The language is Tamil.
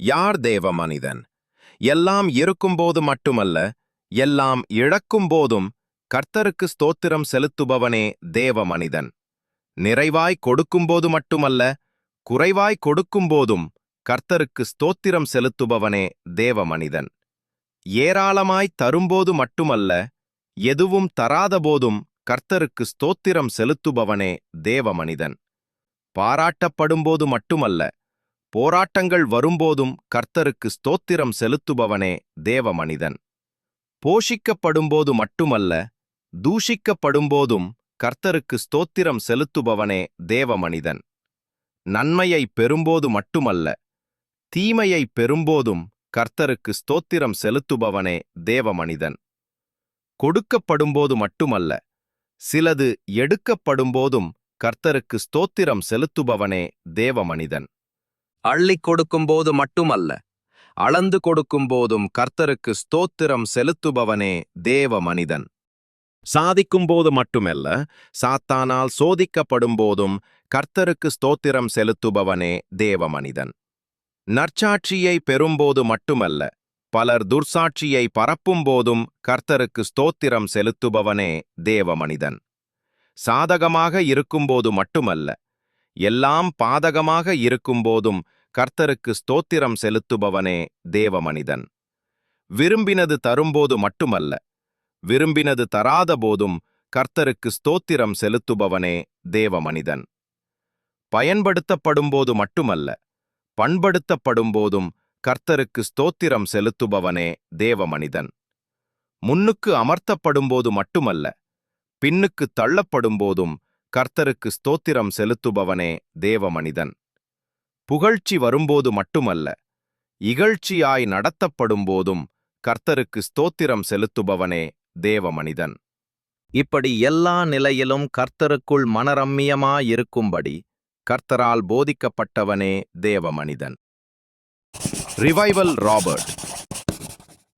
யார் தேவ மனிதன்? எல்லாம் இருக்கும்போது மட்டுமல்ல எல்லாம் இழக்கும் போதும் கர்த்தருக்கு ஸ்தோத்திரம் செலுத்துபவனே தேவ மனிதன். நிறைவாய் கொடுக்கும்போது மட்டுமல்ல குறைவாய் கொடுக்கும்போதும் கர்த்தருக்கு ஸ்தோத்திரம் செலுத்துபவனே தேவ மனிதன். ஏராளமாய் தரும்போது மட்டுமல்ல எதுவும் தராதபோதும் கர்த்தருக்கு ஸ்தோத்திரம் செலுத்துபவனே தேவ மனிதன். பாராட்டப்படும்போது மட்டுமல்ல போராட்டங்கள் வரும்போதும் கர்த்தருக்கு ஸ்தோத்திரம் செலுத்துபவனே தேவ மனிதன் போஷிக்கப்படும்போது மட்டுமல்ல தூஷிக்கப்படும்போதும் கர்த்தருக்கு ஸ்தோத்திரம் செலுத்துபவனே தேவ மனிதன் நன்மையை பெறும்போது மட்டுமல்ல தீமையை பெறும்போதும் கர்த்தருக்கு ஸ்தோத்திரம் செலுத்துபவனே தேவ மனிதன் கொடுக்கப்படும்போது மட்டுமல்ல சிலது எடுக்கப்படும்போதும் கர்த்தருக்கு ஸ்தோத்திரம் செலுத்துபவனே தேவ மனிதன் அள்ளிக் கொடுக்கும்போது மட்டுமல்ல அளந்து கொடுக்கும் போதும் கர்த்தருக்கு ஸ்தோத்திரம் செலுத்துபவனே தேவ மனிதன் சாதிக்கும்போது மட்டுமல்ல சாத்தானால் சோதிக்கப்படும் போதும் கர்த்தருக்கு ஸ்தோத்திரம் செலுத்துபவனே தேவ மனிதன் நற்சாட்சியை பெறும்போது மட்டுமல்ல பலர் துர்சாட்சியை பரப்பும்போதும் கர்த்தருக்கு ஸ்தோத்திரம் செலுத்துபவனே தேவ மனிதன் சாதகமாக இருக்கும்போது மட்டுமல்ல எல்லாம் பாதகமாக இருக்கும்போதும் கர்த்தருக்கு ஸ்தோத்திரம் செலுத்துபவனே தேவமனிதன். விரும்பினது தரும்போது மட்டுமல்ல விரும்பினது தராத போதும் கர்த்தருக்கு ஸ்தோத்திரம் செலுத்துபவனே தேவமனிதன். பயன்படுத்தப்படும்போது மட்டுமல்ல பண்படுத்தப்படும்போதும் கர்த்தருக்கு ஸ்தோத்திரம் செலுத்துபவனே தேவமனிதன். முன்னுக்கு அமர்த்தப்படும்போது மட்டுமல்ல பின்னுக்கு தள்ளப்படும்போதும் கர்த்தருக்கு ஸ்தோத்திரம் செலுத்துபவனே தேவ மனிதன் புகழ்ச்சி வரும்போது மட்டுமல்ல இகழ்ச்சியாய் நடத்தப்படும்போதும் கர்த்தருக்கு ஸ்தோத்திரம் செலுத்துபவனே தேவ மனிதன் இப்படி எல்லா நிலையிலும் கர்த்தருக்குள் மனரம்மியமாயிருக்கும்படி கர்த்தரால் போதிக்கப்பட்டவனே தேவ மனிதன் ரிவைவல் ராபர்ட்